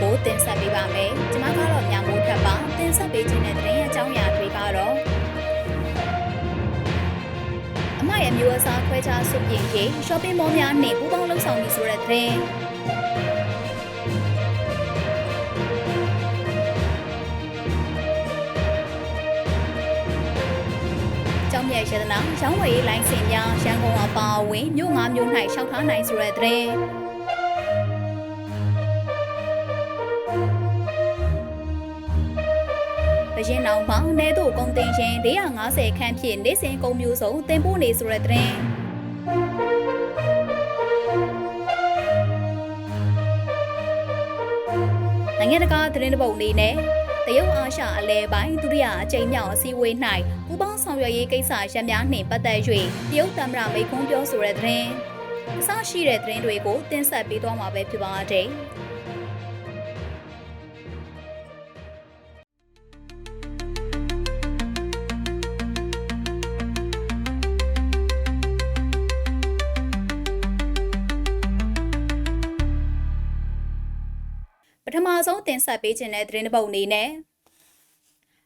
တွေကိုတင်ဆက်ပေးပါမယ်။ကျွန်မကတော့ညမိုးထပ်ပါတင်ဆက်ပေးခြင်းတဲ့သတင်းအကြောင်းအရာတွေကတော့အမရဲ့မျိုးအစားခွဲခြားစုပြင်ရေး shopping mall များနဲ့ပူးပေါင်းလှုပ်ဆောင်နေဆိုတဲ့သတင်းကျောင်းမြတ်ရတနာရောင်းဝယ်ရေးလိုင်းစင်များရန်ကုန်အပါအဝင်မြို့၅မြို့၌ရှောက်ထားနိုင်ဆိုတဲ့သတင်း။ ရင်နောက်မှာနေတို့ကုန်တင်ရှင်450ခန့်ဖြင့်နေစဉ်ကုန်မျိုးစုံတင်ပို့နေဆိုတဲ့သတင်း။နိုင်ငံတကာသတင်းတပုတ်အနေနဲ့တရုတ်အာရှအလဲပိုင်းဒုတိယအကြိမ်မြောက်အစည်းအဝေး၌ပူးပေါင်းဆောင်ရွက်ရေးကိစ္စရပ်များနှင့်ပတ်သက်၍တရုတ်သမ္မတမိန့်ခွန်းပြောဆိုတဲ့သတင်းအစရှိတဲ့သတင်းတွေကိုတင်ဆက်ပေးသွားမှာပဲဖြစ်ပါတယ်။ ဆုံးတင်ဆက်ပေးခြင်းတဲ့သတင်းတစ်ပုဒ်အနေနဲ့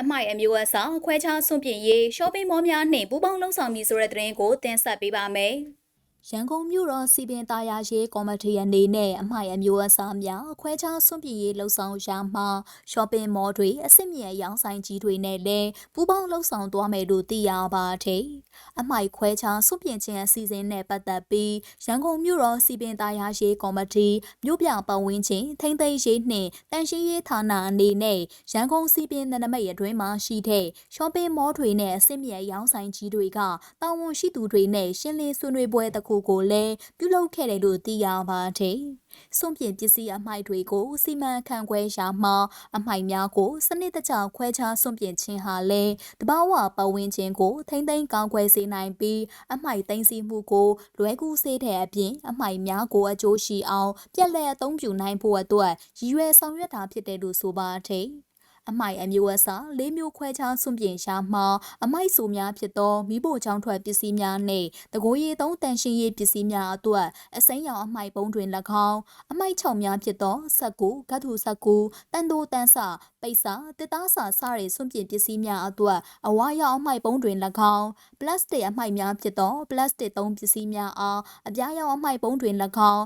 အမိုက်အမျိုးအစားခွဲခြားစွန့်ပစ်ရေး shopping mall များနှင့်ပူးပေါင်းလှုပ်ဆောင်မည်ဆိုတဲ့သတင်းကိုတင်ဆက်ပေးပါမယ်။ ရန်ကုန်မြို့တော်စီပင်သားယာရေးကော်မတီအနေနဲ့အမိုက်အမျိုးအစားများခွဲခြားစွန့်ပစ်ရေးလှုပ်ဆောင်ရာမှာ shopping mall တွေအစစ်မြဲရောင်းဆိုင်ကြီးတွေနဲ့လည်းပူးပေါင်းလှုပ်ဆောင်သွားမယ်လို့သိရပါတယ်။အမိုက်ခွဲခြားစွန့်ပစ်ခြင်းအစီအစဉ်နဲ့ပတ်သက်ပြီးရန်ကုန်မြို့တော်စီပင်သားယာရေးကော်မတီမြို့ပြပတ်ဝန်းကျင်ထိမ့်သိမ်းရေးနှင့်တန်ရှင်းရေးဌာနအနေနဲ့ရန်ကုန်စီပင်နနမိတ်အတွင်းမှာရှိတဲ့ shopping mall တွေနဲ့အစစ်မြဲရောင်းဆိုင်ကြီးတွေကတာဝန်ရှိသူတွေနဲ့ရှင်းလင်းဆွေးနွေးပွဲတစ်ခုကိုလည်းပြုလုပ်ခဲ့တယ်လို့သိရပါတယ်။စွန့်ပစ်ပစ္စည်းအမိုက်တွေကိုစီမံခန့်ခွဲရာမှာအမိုက်များကိုစနစ်တကျခွဲခြားစွန့်ပစ်ခြင်းဟာလည်းတဘာဝပတ်ဝန်းကျင်ကိုထိမ့်သိမ်းကောင်းခွဲစေနိုင်ပြီးအမိုက်သိမ်းဆည်းမှုကိုလွဲကူးစေတဲ့အပြင်အမိုက်များကိုအကျိုးရှိအောင် ပြက်လက်အသုံးပြုနိုင်ဖို့အတွက်ရည်ရွယ်ဆောင်ရွက်တာဖြစ်တယ်လို့ဆိုပါတယ်။ အမိုက်အမျိုးအစားလေးမျိုးခွဲခြားစွန့်ပြင်ရှာမှာအမိုက်ဆိုများဖြစ်သောမိဖို့ချောင်းထွက်ပစ္စည်းများနှင့်တကိုးရီသုံးတန်ရှင်းရေးပစ္စည်းများအတွက်အစိမ်းရောင်အမိုက်ပုံးတွင်၎င်းအမိုက်ချောင်များဖြစ်သောဆက်ကူဂတ်ထုဆက်ကူတန်တိုတန်ဆပိတ်စာတစ်သားစာစတဲ့စွန့်ပြင်ပစ္စည်းများအတွက်အဝါရောင်အမိုက်ပုံးတွင်၎င်းပလတ်စတစ်အမိုက်များဖြစ်သောပလတ်စတစ်သုံးပစ္စည်းများအားအပြားရောင်အမိုက်ပုံးတွင်၎င်း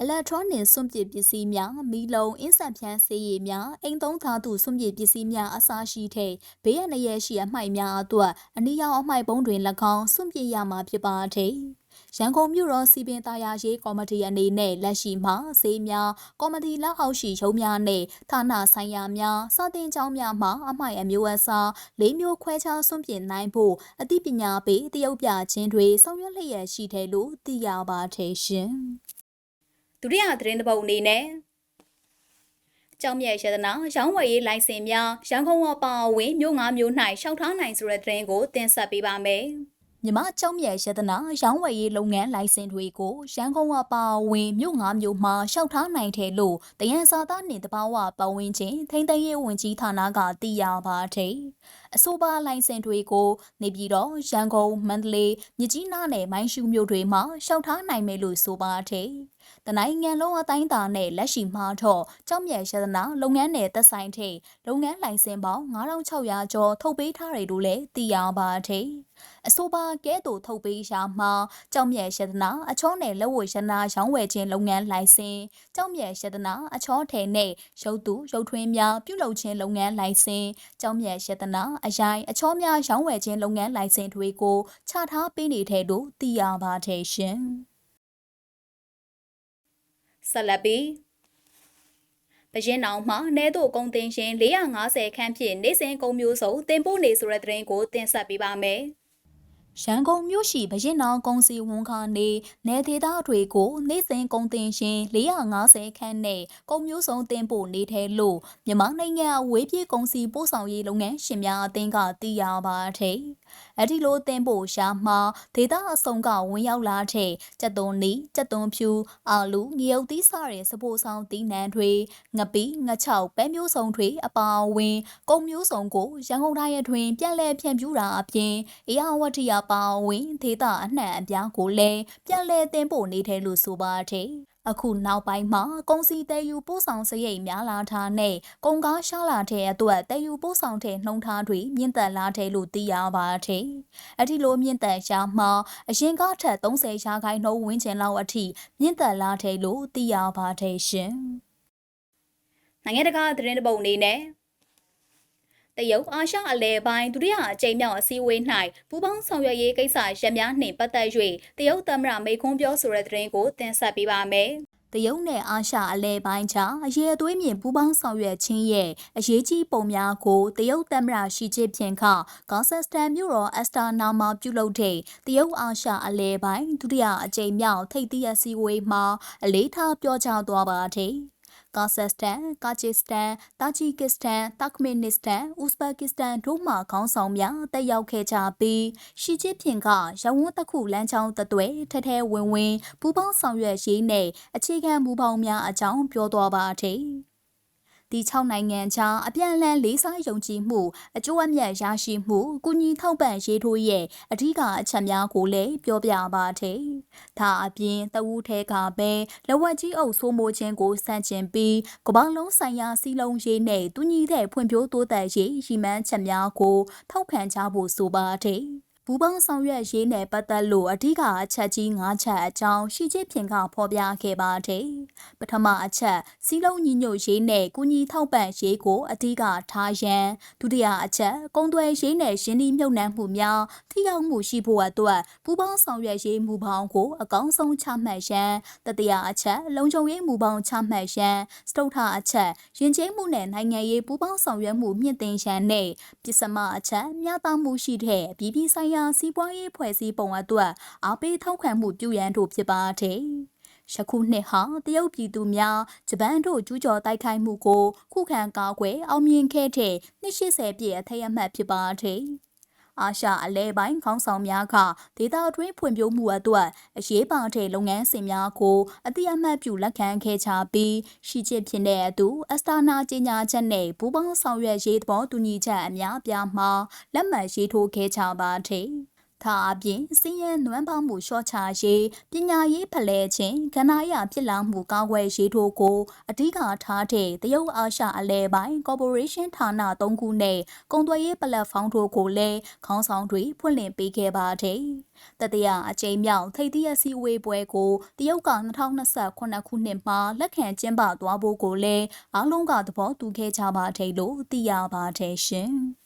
အီလက်ထရောနစ်စွန့်ပစ်ပစ္စည်းများမီးလုံးအင်းဆက်ဖြန်းဆေးရည်များအိမ်သုံးသားသူစွန့်ပစ်ပစ္စည်းများအစားရှိတဲ့ဘေးရန်ရရှိအမှိုက်များအတွက်အနည်းရောင်အမှိုက်ပုံးတွင်၎င်းစွန့်ပစ်ရမှာဖြစ်ပါတယ်ရန်ကုန်မြို့တော်စီပင်သားယာရေးကော်မတီအနေနဲ့လက်ရှိမှာဈေးများကော်မတီလက်အောက်ရှိရုံးများနဲ့ဌာနဆိုင်ရာများစာတင်ကျောင်းများမှာအမိုက်အမျိုးအစားလေးမျိုးခွဲခြားစွန့်ပစ်နိုင်ဖို့အသိပညာပေးတရုတ်ပြခြင်းတွေဆောင်ရွက်လျက်ရှိတယ်လို့သိရပါတယ်ရှင်။ ဒုတိယသတင်းတစ်ပုဒ်အနေနဲ့ကျောင်းမြတ်ရတနာရောင်းဝယ်ရေးလိုင်စင်များရန်ကုန်ဝပါဝင်မြို့ငါမြို့၌ရှောက်ထားနိုင်ဆိုတဲ့သတင်းကိုတင်ဆက်ပေးပါမယ်။မြမကျောင်းမြတ်ရတနာရောင်းဝယ်ရေးလုပ်ငန်းလိုင်စင်တွေကိုရန်ကုန်ဝပါဝင်မြို့ငါမြို့မှာရှောက်ထားနိုင်တယ်လို့တယန်စာသားနှင့်တဘာဝပတ်ဝန်းကျင်ထိန်းသိမ်းရေးဝန်ကြီးဌာနကသိရပါတယ်။အဆိုပါလိုင်စင်တွေကိုနေပြည်တော်ရန်ကုန်မန္တလေးမြကြီးနားနဲ့မိုင်းရှူးမြို့တွေမှာရှောက်ထားနိုင်မယ်လို့ဆိုပါတယ်။ တနိုင်ငံလုံးအတိုင်းအတာနဲ့လက်ရှိမှာတော့ကြောက်မြတ်ရတနာလုပ်ငန်းနယ်သက်ဆိုင်ထိလုပ်ငန်းလိုင်စင်ပေါင်း9600ကျော်ထုတ်ပေးထားတယ်လို့လည်းသိရပါတယ်။အဆိုပါကဲ့သို့ထုတ်ပေးရာမှာကြောက်မြတ်ရတနာအချောနယ်လက်ဝတ်ရတနာရောင်းဝယ်ခြင်းလုပ်ငန်းလိုင်စင်ကြောက်မြတ်ရတနာအချောထဲနဲ့ရုပ်သူရုပ်ထွင်းများပြုလုပ်ခြင်းလုပ်ငန်းလိုင်စင်ကြောက်မြတ်ရတနာအရိုင်အချောများရောင်းဝယ်ခြင်းလုပ်ငန်းလိုင်စင်တွေကိုချထားပေးနေတဲ့လို့သိရပါတယ်ရှင်။ ဆက်လက်ပြီးပရင်အောင်မှာနဲတို့ကုန်တင်ရှင်450ခန်းဖြင့်နေစဉ်ကုန်မျိုးစုံတင်ပို့နေဆိုတဲ့သတင်းကိုတင်ဆက်ပေးပါမယ်။ရန်ကုန်မြို့ရှိဗရင်နောင်ကုန်းစီဝန်ခါနေနယ်ဒေသတွေကိုနေ့စဉ်ကုန်တင်ရှင်450ခန်းနဲ့ကုန်မျိုးစုံတင်ပို့နေတဲ့လို့မြန်မာနိုင်ငံအဝေးပြေးကုန်စီပို့ဆောင်ရေးလုပ်ငန်းရှင်များအသင်းကသိရပါတယ်။အဲ့ဒီလိုတင်ပို့ရှာမှာဒေသအစုံကဝင်ရောက်လာတဲ့ကြက်သွန်နီကြက်သွန်ဖြူအာလူငရုတ်သီးစတဲ့စပိုးဆောင်တီးနှံတွေငပီးငချောက်ပဲမျိုးစုံတွေအပါအဝင်ကုန်မျိုးစုံကိုရန်ကုန်တိုင်းအတွင်းပြက်လက်ဖြန့်ဖြူးတာအပြင်အေယဝတီအပါအဝင်ဒေသအနှံ့အပြားကိုလည်းပြက်လက်တင်ပို့နေတယ်လို့ဆိုပါတယ် အခုနောက်ပိုင်းမှာကုန်စည်တဲယူပို့ဆောင်စရိတ်များလာတာနဲ့ကုန်ကားရှားလာတဲ့အတွက်တဲယူပို့ဆောင်တဲ့နှုံထားတွေမြင့်တက်လာတယ်လို့သိရပါတယ်။အထီလိုမြင့်တက်ရှာမှာအရင်ကထက်30ရာခိုင်နှုန်းဝန်းကျင်လောက်အထိမြင့်တက်လာတယ်လို့သိရပါတယ်ရှင်။နိုင်ငံတကာသတင်းတပုတ်အနေနဲ့ တရုတ်အာရှအလဲပိုင်းဒုတိယအကြိမ်မြောက်အစည်းအဝေး၌ပူးပေါင်းဆောင်ရွက်ရေးကိစ္စရပ်များနှင့်ပတ်သက်၍တရုတ်သမ္မတမိန့်ခွန်းပြောဆိုတဲ့သတင်းကိုတင်ဆက်ပေးပါမယ်။တရုတ်နဲ့အာရှအလဲပိုင်းကြားအရေးအသွေးမြင့်ပူးပေါင်းဆောင်ရွက်ခြင်းရဲ့အရေးကြီးပုံများကိုတရုတ်သမ္မတရှီကျင်းဖျင်ကဂါဆက်စတန်မြို့တော်အက်စတာနာမှာပြုလုပ်တဲ့တရုတ်အာရှအလဲပိုင်းဒုတိယအကြိမ်မြောက်ထိပ်သီးအစည်းအဝေးမှာအလေးထားပြောကြားသွားပါတယ်။ ကာဇက်စတန်၊ကာဂျစ်စတန်၊တာဂျီကစ္စတန်၊တာခ်မင်နစ္စတန်၊ဥဇဘက်ကစ္စတန်တို့မှခေါင်းဆောင်များတက်ရောက်ခဲ့ကြပြီးရှီကျင်းဖျင်ကရဝန်းတစ်ခုလမ်းကြောင်းတသွဲထဲထဲဝင်ဝင်ပူပေါင်းဆောင်ရွက်ရေးနဲ့အခြေခံမူပေါင်းများအကြောင်းပြောသွားပါသည်။ ဒီ6နိုင်ငံကြားအပြန်အလှန်လေးစားယုံကြည်မှုအကျိုးအမြတ်ရရှိမှုကုညီထောက်ပံ့ရေးထိုးရဲ့အဓိကအချက်များကိုလည်းပြောပြပါတယ်။ဒါအပြင်တဝူးထဲကပဲလဝက်ကြီးအုပ်ဆိုးမိုးခြင်းကိုစန့်ကျင်ပြီးကမ္ဘာလုံးဆိုင်ရာစီလုံးရေးနဲ့တူညီတဲ့ဖွံ့ဖြိုးတိုးတက်ရေးရည်မှန်းချက်များကိုထောက်ခံကြဖို့ဆိုပါတယ်။ ပူပေါင်းဆောင်ရွက်ရေးနဲ့ပတ်သက်လို့အဓိကအချက်ကြီး၅ချက်အကြောင်းရှိချစ်ဖြင်ကဖော်ပြခဲ့ပါတယ်။ပထမအချက်စီးလုံးညီညွတ်ရေးနဲ့ကုညီထောက်ပံ့ရေးကိုအဓိကထားရန်ဒုတိယအချက်ကုန်သွယ်ရေးနဲ့ရင်းနှီးမြှုပ်နှံမှုများထိရောက်မှုရှိဖို့အတွက်ပူပေါင်းဆောင်ရွက်ရေးမူပေါင်းကိုအကောင်းဆုံးချမှတ်ရန်တတိယအချက်လုံခြုံရေးမူပေါင်းချမှတ်ရန်စတုထအချက်ယဉ်ကျေးမှုနဲ့နိုင်ငံရေးပူပေါင်းဆောင်ရွက်မှုမြင့်တင်ရန်နဲ့ပစ္စမအချက်မျှတမှုရှိတဲ့ပြည်ပြည်ဆိုင်ရာစီးပွားရေးဖွဲ့စည်းပုံအတွက်အားပေးထောက်ခံမှုပြုရန်တို့ဖြစ်ပါတယ်။ယခုနှစ်ဟာတရုတ်ပြည်သူများဂျပန်တို့ကျူးကျော်တိုက်ခိုက်မှုကိုခုခံကာကွယ်အောင်မြင်ခဲ့တဲ့နှစ်80ပြည့်အထိမ်းအမှတ်ဖြစ်ပါတယ်။ အာရှအလဲပိုင်းခေါင်းဆောင်များကဒေသတွင်းဖွံ့ဖြိုးမှုအတွက်အရေးပါတဲ့လုပ်ငန်းစဉ်များကိုအတိအမှတ်ပြုလက်ခံခဲ့ကြပြီးရှိချစ်ဖြစ်တဲ့အတူအစတာနာကြီးညာချက်နဲ့ပူးပေါင်းဆောင်ရွက်ရေးသဘောတူညီချက်အများပြားမှာလက်မှတ်ရေးထိုးခဲ့ကြပါတယ်။ ဒါအပြင်စီးရဲနွမ်းပေါမှုလျှော့ချရေးပညာရေးဖလှယ်ခြင်းကဏ္ဍရဖြစ်လာမှုကာကွယ်ရေးတို့ကိုအဓိကထားတဲ့တရုတ်အာရှအလဲပိုင်း Corporation ဌာန၃ခုနဲ့ကုန်သွယ်ရေးပလက်ဖောင်းတို့ကိုလည်းခေါင်းဆောင်တွေဖွင့်လှစ်ပေးခဲ့ပါတယ်။တတိယအကြိမ်မြောက်ထိပ်သီးအစည်းအဝေးပွဲကိုတရုတ်က2028ခုနှစ်မှာလက်ခံကျင်းပသွားဖို့ကိုလည်းအားလုံးကသဘောတူခဲ့ကြပါတယ်လို့သိရပါတယ်ရှင်။